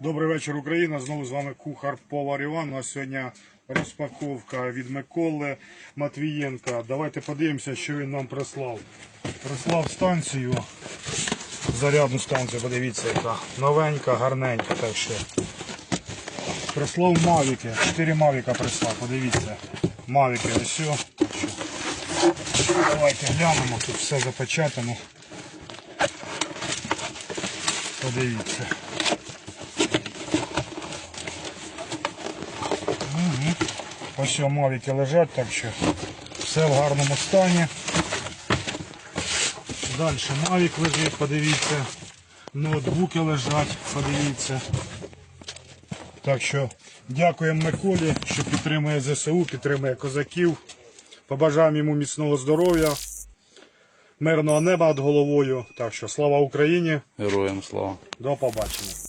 Добрий вечір, Україна. Знову з вами кухар повар Іван. У нас сьогодні розпаковка від Миколи Матвієнка. Давайте подивимося, що він нам прислав. Прислав станцію, зарядну станцію, подивіться, яка новенька, гарненька. Так що. Прислав Мавіки. Чотири Мавіка прислав, подивіться. Мавіки, ось. Давайте глянемо, тут все запечатано. Подивіться. Ось о, мавіки лежать, так що все в гарному стані. Далі мавік лежить, подивіться. Ноутбуки лежать, подивіться. Так що дякуємо Миколі, що підтримує ЗСУ, підтримує козаків. Побажаємо йому міцного здоров'я, мирного неба над головою. Так що слава Україні, Героям слава. до побачення.